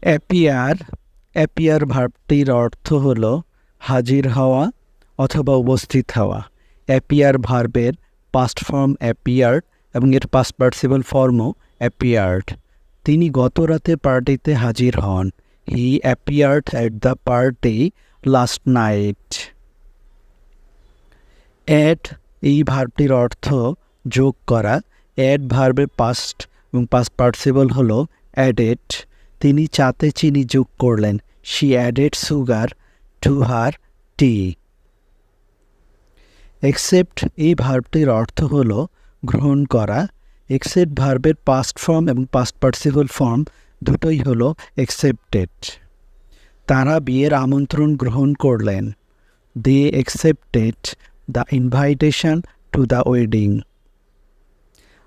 Appear appear ভার্বটির অর্থ হল হাজির হওয়া অথবা উপস্থিত হওয়া। অ্যাপিয়ার ভার্বের পাস্ট ফর্ম অ্যাপিয়ার্ড এবং এর পাস্ট পার্সিবল ফর্মও অ্যাপিয়ার্ড তিনি গত রাতে পার্টিতে হাজির হন। He appeared at the party last night add এই ভার্বটির অর্থ যোগ করা। অ্যাড ভার্বের পাস্ট এবং পাস্ট পার্সিবল হলো অ্যাডেড তিনি চাতে চিনি যোগ করলেন। She added sugar to her tea accept এই ভার্বটির অর্থ হল গ্রহণ করা। এক্সেপ্ট ভার্বের পাস্ট ফর্ম এবং পাস্ট পার্সিবল ফর্ম দুটোই হলো অ্যাকসেপ্টেড তারা বিয়ের আমন্ত্রণ গ্রহণ করলেন। They accepted the invitation to the wedding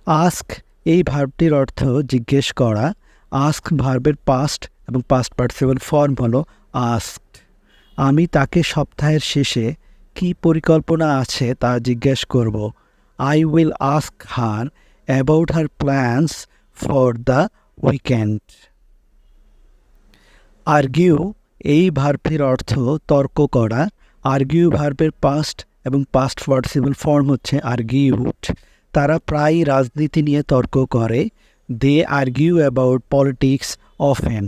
ask এই ভার্বটির অর্থ জিজ্ঞেস করা। আস্ক ভার্বের পাস্ট এবং পাস্ট পার্টিসিপল ফর্ম হলো আস্কড আমি তাকে সপ্তাহের শেষে কী পরিকল্পনা আছে তা জিজ্ঞেস করব। I will ask her about her plans for the weekend argue এই ভার্বের অর্থ তর্ক করা। আর্গিউ ভার্বের পাস্ট এবং পাস্ট পার্টিসিপল ফর্ম হচ্ছে আর্গিউড তারা প্রায়ই রাজনীতি নিয়ে তর্ক করে। They argue about politics often